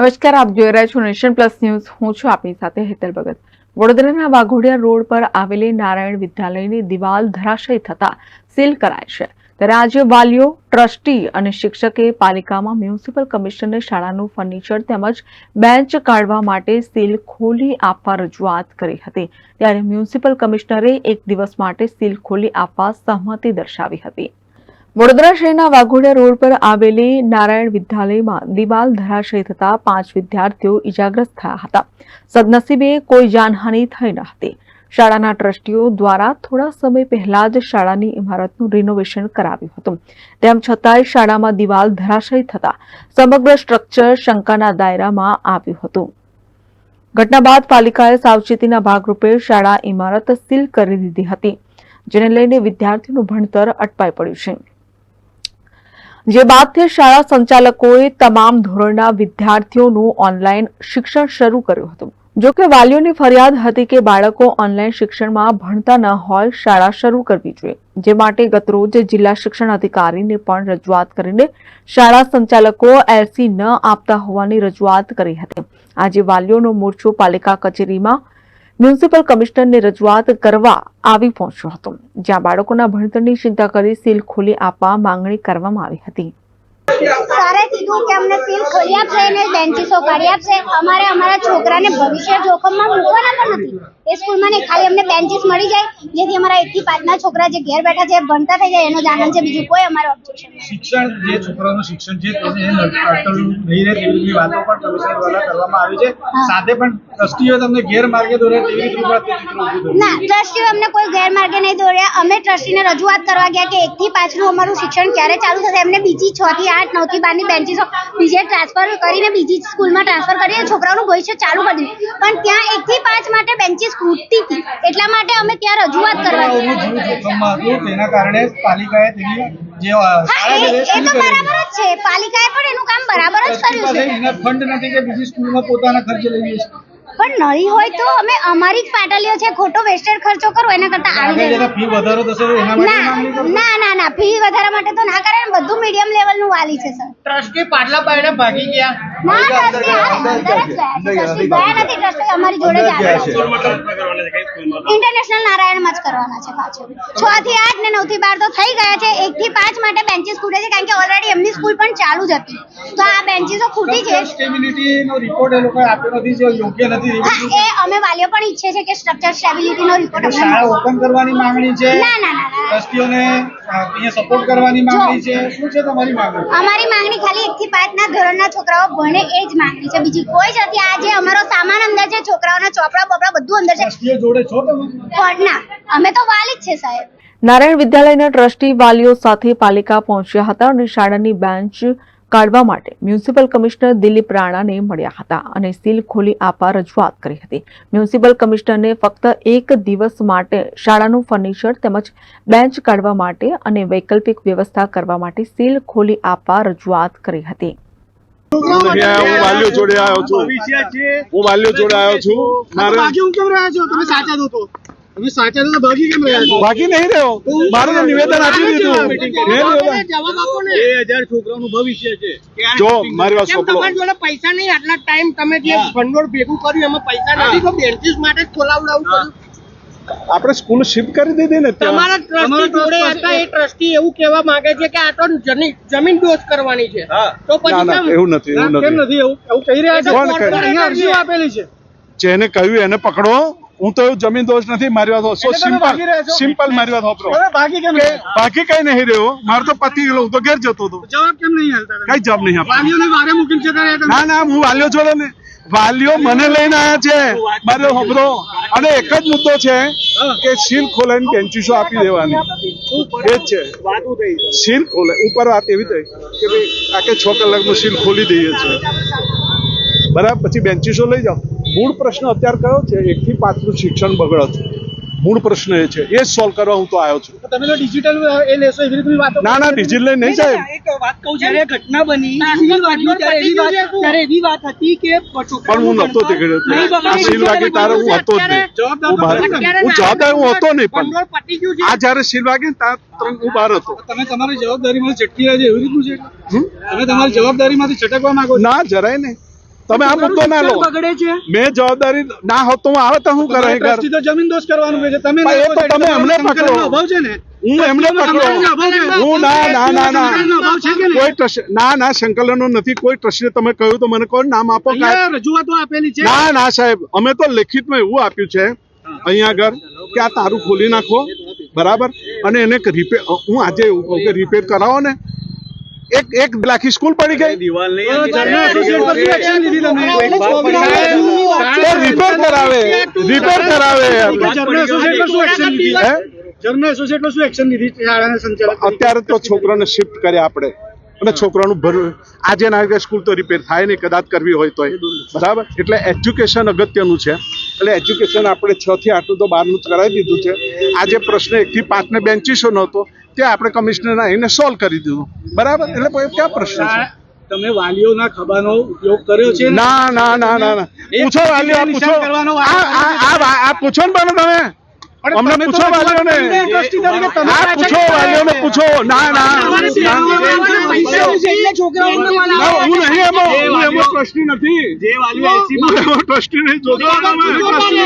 નમસ્કાર, આપ જોઈ રહ્યા છો નેશન પ્લસ ન્યૂઝ. હું છું આપની સાથે હેતલ ભગત. વડોદરાના વાઘોડિયા રોડ પર આવેલી નારાયણ વિદ્યાલયની દિવાલ ધરાશયી થતા સીલ કરાય છે. ત્યારે આજે વાલીઓ, ટ્રસ્ટી અને શિક્ષકે પાલિકામાં મ્યુનિસિપલ કમિશનરને શાળાનું ફર્નિચર તેમજ બેન્ચ કાઢવા માટે સીલ ખોલી આપવા રજૂઆત કરી હતી. ત્યારે મ્યુનિસિપલ કમિશનરે એક દિવસ માટે સીલ ખોલી આપવા સહમતિ દર્શાવી હતી. વડોદરા શહેરના વાઘોડિયા રોડ પર આવેલી નારાયણ વિદ્યાલયમાં દિવાલ ધરાશયી થતા પાંચ વિદ્યાર્થીઓ ઇજાગ્રસ્ત થયા હતા. સદનસીબે કોઈ જાનહાનિ થઈ ન હતી. શાળાના ટ્રસ્ટીઓ દ્વારા થોડા સમય પહેલા જ શાળાની ઇમારતનું રિનોવેશન કરાવ્યું હતું. તેમ છતાંય શાળામાં દિવાલ ધરાશયી થતા સમગ્ર સ્ટ્રક્ચર શંકાના દાયરામાં આવ્યું હતું. ઘટના બાદ પાલિકાએ સાવચેતીના ભાગરૂપે શાળા ઇમારત સીલ કરી દીધી હતી, જેને લઈને વિદ્યાર્થીઓનું ભણતર અટવાઈ પડ્યું છે. જે બાદથી શાળા સંચાલકોએ તમામ ધોરણના વિદ્યાર્થીઓનું ઓનલાઈન શિક્ષણ શરૂ કર્યું હતું. જો કે વાલીઓની ફરિયાદ હતી કે બાળકો ઓનલાઈન શિક્ષણમાં ભણતા ન હોય, શાળા શરૂ કરવી જોઈએ. જે માટે ગતરોજ જિલ્લા શિક્ષણ અધિકારીને પણ રજૂઆત કરીને શાળા સંચાલકો એલસી ન આપતા હોવાની રજૂઆત કરી હતી. આજે વાલીઓનો મોરચો પાલિકા કચેરીમાં મ્યુનિસિપલ કમિશનરને રજૂઆત કરવા આવી પહોંચ્યો હતો, જ્યાં બાળકોના ભણતરની ચિંતા કરી સીલ ખોલી આપવા માંગણી કરવામાં આવી હતી. સારે કીધું કે અમને સીલ ખોલી આપશે અને બેન્ચીસો કાઢી આપશે, અમારે અમારા છોકરાને ભવિષ્ય જોખમમાં મૂકવાના પણ નથી. એ સ્કૂલમાં નહીં ખાલી અમને બેન્ચીસ મળી જાય જેથી અમારા એક થી પાંચના છોકરા જે ઘેર બેઠા છે ભણતા થઈ જાય એનો જ આનંદ છે. બીજું કોઈ અમારો ઓબ્જેક્શન શિક્ષણ જે છોકરાનું શિક્ષણ છે તેને અટકવું નહીં રહે તેવી બધી વાતો પણ કમિશનર દ્વારા કરવામાં આવી છે. સાથે પણ ટ્રસ્ટીઓ તમને ગેરમાર્ગે દોરે તેવી રીતે. ના ટ્રસ્ટીઓ અમને કોઈ ગેરમાર્ગે નહીં દોર્યા. અમે ટ્રસ્ટીને રજૂઆત કરવા ગયા કે એકથી પાંચનું અમારું શિક્ષણ ક્યારે ચાલુ થશે? એમને બીજી છ થી આઠ નવથી બારની બેન્ચીસો બીજે ટ્રાન્સફર કરીને બીજી સ્કૂલમાં ટ્રાન્સફર કરીને છોકરાઓનું ભવિષ્ય ચાલુ કરી દીધું. પણ ત્યાં એક થી પાંચ માટે બેન્ચીસ ખૂટતી હતી એટલા માટે અમે ત્યાં રજૂઆત કરવા તેના કારણે પાલિકાએ તેની જે એ છે તે એ સીલ તો બરાબર જ છે. પાલિકાએ પણ એનું કામ બરાબર જ કર્યું છે. ફંડ નથી કે બીજી સ્કૂલમાં પોતાના ખર્ચે લઈ પણ નહીં હોય તો અમે અમારી જ પાટલીઓ છે. ખોટો વેસ્ટેડ ખર્ચો કરો એના કરતા આવી જાય ફી વધારો થશે એના માટે ના ના ના ના ફી વધારા માટે તો ના કરે બધું મીડિયમ લેવલનું વાલી છે સર. ટ્રસ્ટી પાટલા પાડીને ભાગી ગયા. ના ટ્રસ્ટી હા, ગયા ટ્રસ્ટી. ગયા નથી ટ્રસ્ટી અમારી જોડે જ આવે છે. ઇન્ટરનેશનલ નારાયણમાં જ કરવાના છે પાછું. છ થી આઠ ને નવથી બાર તો થઈ ગયા છે. એક થી પાંચ માટે બેન્ચીસ ખૂટે છે કારણ કે એમની સ્કૂલ પણ ચાલુ જ હતી. તો આ બેન્ચીસો ખૂટી છે. સ્ટેબિલિટીનો રિપોર્ટ એ લોકોએ આપ્યો નથી જે યોગ્ય નથી. હા એ અમે વાલીઓ પણ ઈચ્છે છે કે સ્ટ્રક્ચર સ્ટેબિલિટીનો રિપોર્ટ શાળા ઓપન કરવાની માંગણી છે? ના ના ના ના. ટ્રસ્ટીઓને અહીંયા સપોર્ટ કરવાની માંગણી છે? શું છે તમારી માંગણી? અમારી માંગણી ખાલી એક થી પાંચ ના ધોરણના છોકરાઓ ભણે એ જ માંગણી છે. બીજી કોઈ જ નથી. આ જે અમારો સામાન અંદર છે છોકરાઓના ચોપડા બોપડા બધું અંદર છે. ટ્રસ્ટીઓ જોડે છો તમે? પણ ના અમે તો વાલી જ છે સાહેબ. નારાયણ વિદ્યાલયના ટ્રસ્ટી વાલીઓ સાથે પાલિકા પહોંચ્યા હતા અને શાળાની બેન્ચ કાઢવા માટે મ્યુનિસિપલ કમિશનર દિલીપ રાણાને મળ્યા હતા અને સીલ ખોલી આપવા રજૂઆત કરી હતી. મ્યુનિસિપલ કમિશનરને ફક્ત એક દિવસ માટે શાળાનું ફર્નિચર તેમજ બેન્ચ કાઢવા માટે અને વૈકલ્પિક વ્યવસ્થા કરવા માટે સીલ ખોલી આપવા રજૂઆત કરી હતી. હું વાલીઓ જોડે આવ્યો છું. હું વાલીઓ જોડે આવ્યો છું. મારે બાકી નહીં રહ્યો. મારું નિવેદન આપી દીધું. મેં નિવેદન- જવાબ આપો ને. બે હજાર છોકરાઓનું ભવિષ્ય છે. જો મારી વાત તમારી જોડે પૈસા નહીં આટલા ટાઈમ તમે જે ભંડોળ ભેગું કર્યું એમાં પૈસા નથી તો બેન્ચીસ માટે જ પડ્યું. આપણે સ્કૂલ શિફ્ટ કરી દીધી ને તમારા ટ્રસ્ટી જોડે હતા એ ટ્રસ્ટી એવું કહેવા માંગે છે કે આ તો જમીન ડોઝ કરવાની છે. તો પછી? એવું નથી એવું કેમ નથી. નથી? એવું એવું કહી રહ્યા છો? આપેલી છે. જેને કહ્યું એને પકડો. હું તો એવું જમીન દોષ નથી મારી વાત સો સિમ્પલ છો? સિમ્પલ મારી વાત કેમ બાકી કઈ નહીં રહ્યો. મારે તો પતિ ગયેલો હું તો ઘેર જતો હતો. જવાબ કેમ નહીં હાલતા કઈ જવાબ નહીં આપતો? ના ના હું વાલીઓ જોડે ને વાલીઓ મને લઈને આવ્યા છે. મારો હોબરો અને એક જ મુદ્દો છે કે સીલ ખોલાઈને બેન્ચીસો આપી દેવાની? એ જ છે. સીલ ખોલે. ઉપર વાત એવી થઈ કે ભાઈ આ કે છ કલાકનું સીલ ખોલી દઈએ છીએ. બરાબર? પછી બેન્ચીસો લઈ જાઓ? મૂળ પ્રશ્ન અત્યારે કયો છે? એક થી પાંચનું શિક્ષણ બગડે છે મૂળ પ્રશ્ન એ છે. એ જ સોલ્વ કરવા હું તો આવ્યો છું. તમે તો ડિજિટલ એ લેશો એવી રીતે વાત ના ના ડિજિટલ નહીં સાહેબ. એક વાત કહું જ્યારે ઘટના બની ત્યારે એવી વાત ત્યારે એવી વાત હતી કે પણ હું નહોતો તે ગયો નહીં બગડે. સીલ વાગી તારે હું હતો જ નહીં. જવાબદાર હું જવાબદાર હું હતો નહીં પણ આ જયારે સીલ વાગી ત્યાં હું બહાર હતો. તમે તમારી જવાબદારીમાંથી છટકી રહ્યા છે એવી રીતનું છે? તમે તમારી જવાબદારીમાંથી છટકવા માંગો ના જરાય નહીં. તમે આ મુદ્દો ના લો બગડે છે? મેં જવાબદારી ના હોત તો આવે તો હું કરે ટ્રસ્ટી તો જમીન દોષ કરવાનું છે. તમે એ તો તમે અમને પકડો. અભાવ છે ને? હું એમને પકડો. હું ના ના ના ના? કોઈ ટ્રસ્ટ ના ના સંકલનો નથી. કોઈ ટ્રસ્ટે તમે કહ્યું તો મને કોઈ નામ આપો. રજૂઆતો આપેલી છે? ના ના સાહેબ. અમે તો લેખિતમાં એવું આપ્યું છે અહીંયા આગળ કે આ તારું ખોલી નાખો. બરાબર? અને એને રિપેર હું આજે એવું કહું કે રિપેર કરાવો ને. એક એક લાખી સ્કૂલ પડી ગઈ તો ઝરણા એસોસિએટ પર શું એક્શન લીધી તમે તો રિપેર કરાવે રિપેર કરાવે ઝરણા એસોસિએટ પર શું એક્શન લીધી હે? ઝરણા એસોસિએટ પર શું એક્શન લીધી શાળાના સંચાલક અત્યારે તો છોકરાને શિફ્ટ કર્યા આપણે અને છોકરાનું ભર આજે ના સ્કૂલ તો રિપેર થાય નહીં કદાચ કરવી હોય તો બરાબર એટલે એજ્યુકેશન અગત્યનું છે એટલે એજ્યુકેશન આપણે છ થી આટલું તો બારનું કરાવી દીધું છે. આજે પ્રશ્ન એકથી પાંચને બેન્ચીસો નહોતો તે આપણે કમિશનર આવીને સોલ્વ કરી દીધું. બરાબર? એટલે ક્યાં પ્રશ્ન છે? તમે વાલીઓના ખભાનો ઉપયોગ કર્યો છે ના? ના ના ના ના પૂછો વાલીઓ પૂછો. આ પૂછો ને તમે. અમને પૂછો વાલીઓને. આ પૂછો વાલીઓને પૂછો. ના ના. હું નહીં ટ્રસ્ટી નથી. જે વાલી એસી હું ટ્રસ્ટી નહીં જોતો. તમે ટ્રસ્ટી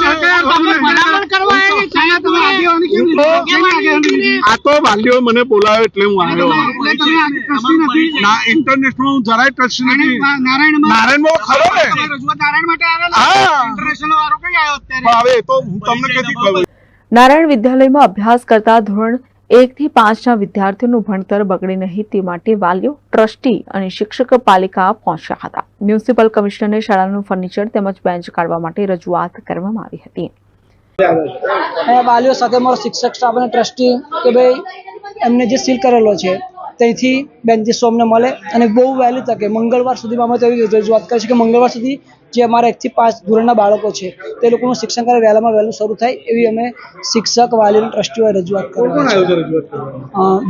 શકે ભલામણ કરવા આવી છે. તમે આગેવાની કેમ લીધી? આ તો વાલીઓ મને બોલાવે એટલે હું આવ્યો. એટલે તમે ટ્રસ્ટી નથી? ના ઇન્ટરનેશનલ હું જરાય ટ્રસ્ટી નથી. નારાયણમાં- નારાયણમાં ખરો ને. રજૂઆત નારાયણ માટે આવેલા? હા. ઇન્ટરનેશનલ વાળો કઈ આવ્યો અત્યારે? હવે તો હું તમને કેથી કહું નારાયણ વિદ્યાલયમાં અભ્યાસ કરતા ધોરણ એક થી પાંચના વિદ્યાર્થીઓનું ભણતર બગડે નહીં તે માટે વાલીઓ, ટ્રસ્ટી અને શિક્ષક પાલિકા પહોંચ્યા હતા. મ્યુનિસિપલ કમિશનરને શાળાનું ફર્નિચર તેમજ બેન્ચ કાઢવા માટે રજૂઆત કરવામાં આવી હતી. વાલીઓ સાથે મારો શિક્ષક સ્ટાફ અને ટ્રસ્ટી કે ભાઈ એમને જે સીલ કરેલો છે ત્યાંથી બેન્ચીસો અમને મળે અને બહુ વહેલી તકે. મંગળવાર સુધીમાં અમે તેવી રજૂઆત કરી છે કે મંગળવાર સુધી જે અમારા એકથી પાંચ ધોરણના બાળકો છે તે લોકોનું શિક્ષણ કાર્ય વહેલામાં વહેલું શરૂ થાય એવી અમે શિક્ષક વાલીઓ અને ટ્રસ્ટીઓએ રજૂઆત કરી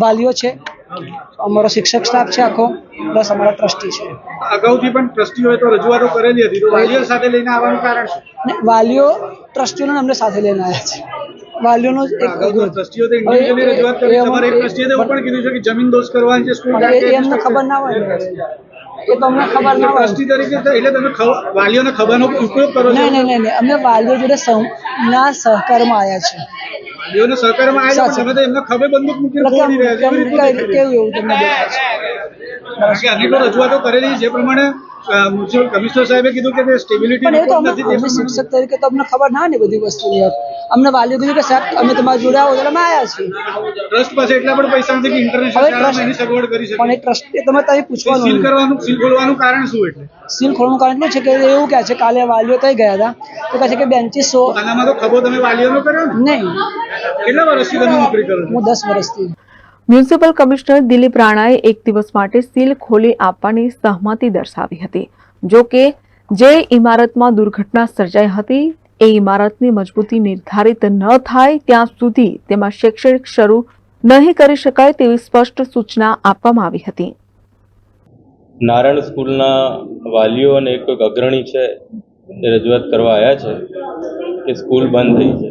વાલીઓ છે. અમારો શિક્ષક સ્ટાફ છે આખો પ્લસ અમારા ટ્રસ્ટી છે. અગાઉથી પણ ટ્રસ્ટીઓએ તો રજૂઆતો કરેલી હતી તો વાલીઓ સાથે લઈને આવવાનું કારણ શું? વાલીઓ ટ્રસ્ટીઓને અમને સાથે લઈને આવ્યા છે. વાલીઓનો જ એક ટ્રસ્ટીઓ તો ઇન્ડિવિડ્યુઅલી રજૂઆત કરી. તમારે એક ટ્રસ્ટીએ એવું પણ કીધું છે કે જમીન દોષ કરવાની છે સ્કૂલ પણ એ- એ અમને ખબર ના હોય. એ તમને ખબર ના હોય. ટ્રસ્ટી તરીકે એટલે તમે વાલીઓને ખબરનો ઉપયોગ કરો છો? નહીં નહીં નહીં. અમે વાલીઓ જોડે ના સહકારમાં આવ્યા છે વાલીઓને સહકારમાં આવ્યા છે, તમે તો એમને ખભે બંદૂક મૂકીને એટલે રહ્યા છો. કેવું એવું તમને દેખાય છે? રજૂઆતો કરેલી જે પ્રમાણે મ્યુનિસિપલ કમિશનર સાહેબે કીધું કે સ્ટેબિલિટી પણ એ તો અમે શિક્ષક તરીકે તો અમને ખબર ના ને બધી વસ્તુ યાર અમને વાલીઓ કીધું કે સાહેબ અમે તમારા જોડે આવો એટલે અમે આવ્યા છીએ. ટ્રસ્ટ પાસે એટલા પણ પૈસા નથી કે ઇન્ટરનેશનલ એની સગવડ કરી પણ એ ટ્રસ્ટ એ તમે પૂછવાનું સીલ કરવાનું સીલ ખોલવાનું કારણ શું એટલે? સીલ ખોલવાનું કારણ એટલું છે કે એવું કહે છે કાલે વાલીઓ ત્યાં ગયા હતા. તો કહે છે કે બેન્ચીસો આનામાં તો ખબર તમે વાલીઓનો કર્યો નહીં. કેટલા વર્ષથી તમે નોકરી કરો હું દસ વર્ષથી. મ્યુનિસિપલ કમિશનર દિલીપ રાણાએ એક દિવસ માટે સીલ ખોલી આપવાની સહમતિ દર્શાવી હતી. જો કે, જે ઇમારતમાં દુર્ઘટના સર્જાઈ હતી, એ ઇમારતની મજબૂતી નિર્ધારિત ન થાય ત્યાં સુધી તેમાં શૈક્ષણિક શરૂ નહીં કરી શકાય તેવી સ્પષ્ટ સૂચના આપવામાં આવી હતી. નારાયણ સ્કૂલના વાલીઓ અને એક કોઈક અગ્રણી છે એ રજૂઆત કરવા આવ્યા છે કે સ્કૂલ બંધ થઈ છે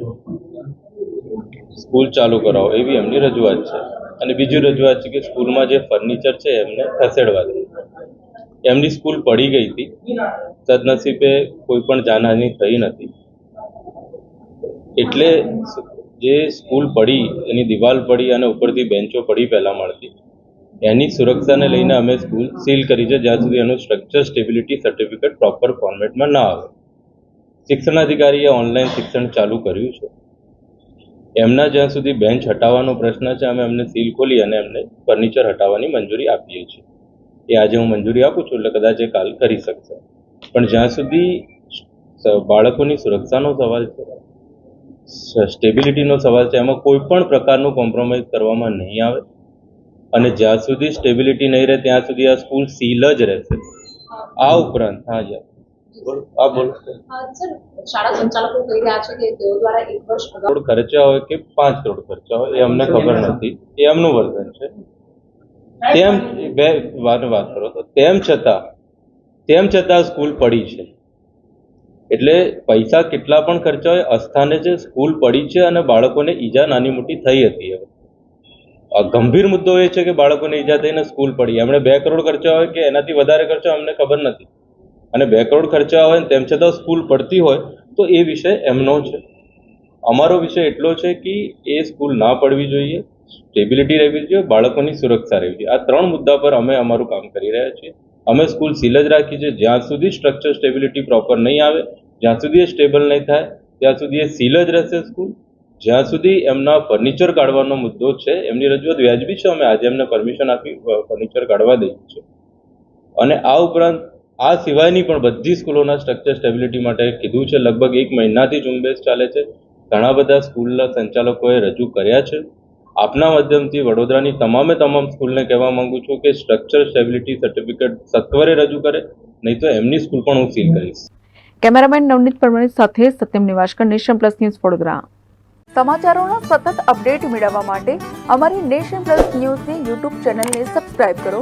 સ્કૂલ ચાલુ કરાવો, એવી એમની રજૂઆત છે. અને બીજી રજૂઆત છે કે સ્કૂલમાં જે ફર્નિચર છે એમને ખસેડવા દે. એમની સ્કૂલ પડી ગઈ હતી. સદનસીબે કોઈ પણ જાનહાની થઈ નથી. એટલે જે સ્કૂલ પડી, એની દિવાલ પડી અને ઉપરથી બેન્ચો પડી પહેલાં મળતી. એની સુરક્ષાને લઈને અમે સ્કૂલ સીલ કરી છે, જ્યાં સુધી એનું સ્ટ્રક્ચર સ્ટેબિલિટી સર્ટિફિકેટ પ્રોપર ફોર્મેટમાં ના આવે. શિક્ષણાધિકારીએ ઓનલાઈન શિક્ષણ ચાલુ કર્યું છે. એમના જ્યાં સુધી બેન્ચ હટાવવાનો પ્રશ્ન છે, અમે એમને સીલ ખોલી અને એમને ફર્નિચર હટાવવાની મંજૂરી આપીએ છીએ. એ આજે હું મંજૂરી આપું છું, એટલે કદાચ એ કાલ કરી શકશે. પણ જ્યાં સુધી બાળકોની સુરક્ષાનો સવાલ છે સ્ટેબિલિટીનો સવાલ છે, એમાં કોઈ પણ પ્રકારનું કોમ્પ્રોમાઇઝ કરવામાં નહીં આવે. અને જ્યાં સુધી સ્ટેબિલિટી નહીં રહે, ત્યાં સુધી આ સ્કૂલ સીલ જ રહેશે. આ ઉપરાંત, હા જી બોલો. બોલો. શાળા સંચાલકો કહી રહ્યા છે કે તેઓ દ્વારા એક વર્ષ કરોડ ખર્ચા હોય કે પાંચ કરોડ ખર્ચા હોય એ અમને ખબર નથી. એ એમનું વર્તન છે. તેમ બે વાત વાત કરો તો. તેમ છતાં તેમ છતાં સ્કૂલ પડી છે. એટલે પૈસા કેટલા પણ ખર્ચા હોય અસ્થાને જે સ્કૂલ પડી છે અને બાળકોને ઈજા નાની મોટી થઈ હતી હવે. ગંભીર મુદ્દો એ છે કે બાળકોને ઈજા થઈને સ્કૂલ પડી. એમણે બે કરોડ ખર્ચા હોય કે એનાથી વધારે ખર્ચા અમને ખબર નથી. અને બે કરોડ ખર્ચા હોય ને તેમ છતાં સ્કૂલ પડતી હોય, તો એ વિષય એમનો છે. અમારો વિષય એટલો છે કે એ સ્કૂલ ના પડવી જોઈએ, સ્ટેબિલિટી રહેવી જોઈએ, બાળકોની સુરક્ષા રહેવી જોઈએ. આ ત્રણ મુદ્દા પર અમે અમારું કામ કરી રહ્યા છીએ. અમે સ્કૂલ સીલ જ રાખી છે. જ્યાં સુધી સ્ટ્રક્ચર સ્ટેબિલિટી પ્રોપર નહીં આવે, જ્યાં સુધી એ સ્ટેબલ નહીં થાય, ત્યાં સુધી એ સીલ જ રહેશે સ્કૂલ. જ્યાં સુધી એમના ફર્નિચર કાઢવાનો મુદ્દો છે, એમની રજૂઆત વ્યાજબી છે. અમે આજે એમને પરમિશન આપી ફર્નિચર કાઢવા દઈએ છીએ. અને આ ઉપરાંત આ સિવાયની પણ બધી સ્કૂલોના સ્ટ્રક્ચર સ્ટેબિલિટી માટે કીધું છે. લગભગ એક મહિનાથી ઝુંબેશ ચાલે છે. ઘણા બધા સ્કૂલના સંચાલકોએ રજૂ કર્યા છે. આપના માધ્યમથી વડોદરાની તમામે તમામ સ્કૂલને કહેવા માંગુ છું કે સ્ટ્રક્ચર સ્ટેબિલિટી સર્ટિફિકેટ સત્વરે રજૂ કરે નહીં તો એમની સ્કૂલ પણ હું સીલ કરીશ. કેમેરામેન નવનીત પરમાણી સાથે Satyam Nivaskar Nation Plus News Vadodara. સમાચારોના સતત અપડેટ મેળવવા માટે અમારી નેશન પ્લસ ન્યૂઝની યુટ્યુબ ચેનલને સબસ્ક્રાઇબ કરો.